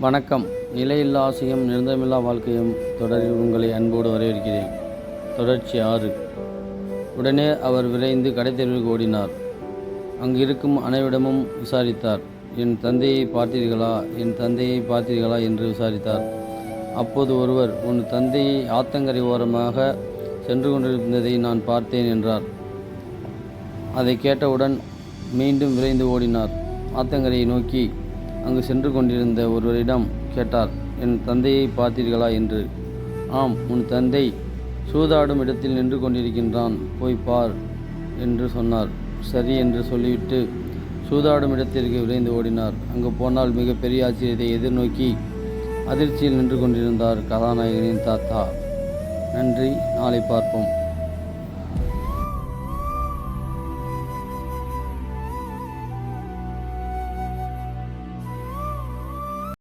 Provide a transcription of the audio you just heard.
வணக்கம். நிலையில்லா ஆசையும் நிரந்தரமில்லா வாழ்க்கையும் தொடரில் உங்களை அன்போடு வரவேற்கிறேன். தொடர்ச்சி ஆறு. உடனே அவர் விரைந்து கடைத்தெருவுக்கு ஓடினார். அங்கு இருக்கும் அனைவரிடமும் விசாரித்தார். என் தந்தையை பார்த்தீர்களா? என் தந்தையை பார்த்தீர்களா? என்று விசாரித்தார். அப்போது ஒருவர் உன் தந்தையை ஆத்தங்கரை ஓரமாக சென்று கொண்டிருந்ததை நான் பார்த்தேன் என்றார். அதை கேட்டவுடன் மீண்டும் விரைந்து ஓடினார். ஆத்தங்கரையை நோக்கி அங்கு சென்று கொண்டிருந்த ஒருவரிடம் கேட்டார் என் தந்தையை பார்த்தீர்களா? என்று. ஆம் உன் தந்தை சூதாடும் இடத்தில் நின்று கொண்டிருக்கின்றான். போய் பார் என்று சொன்னார். சரி என்று சொல்லிவிட்டு சூதாடும் இடத்திற்கு விரைந்து ஓடினார். அங்கு போனால் மிகப்பெரிய ஆச்சரியத்தை எதிர்நோக்கி அதிர்ச்சியில் நின்று கொண்டிருந்தார் கதாநாயகனின் தாத்தா. நன்றி. நாளை பார்ப்போம்.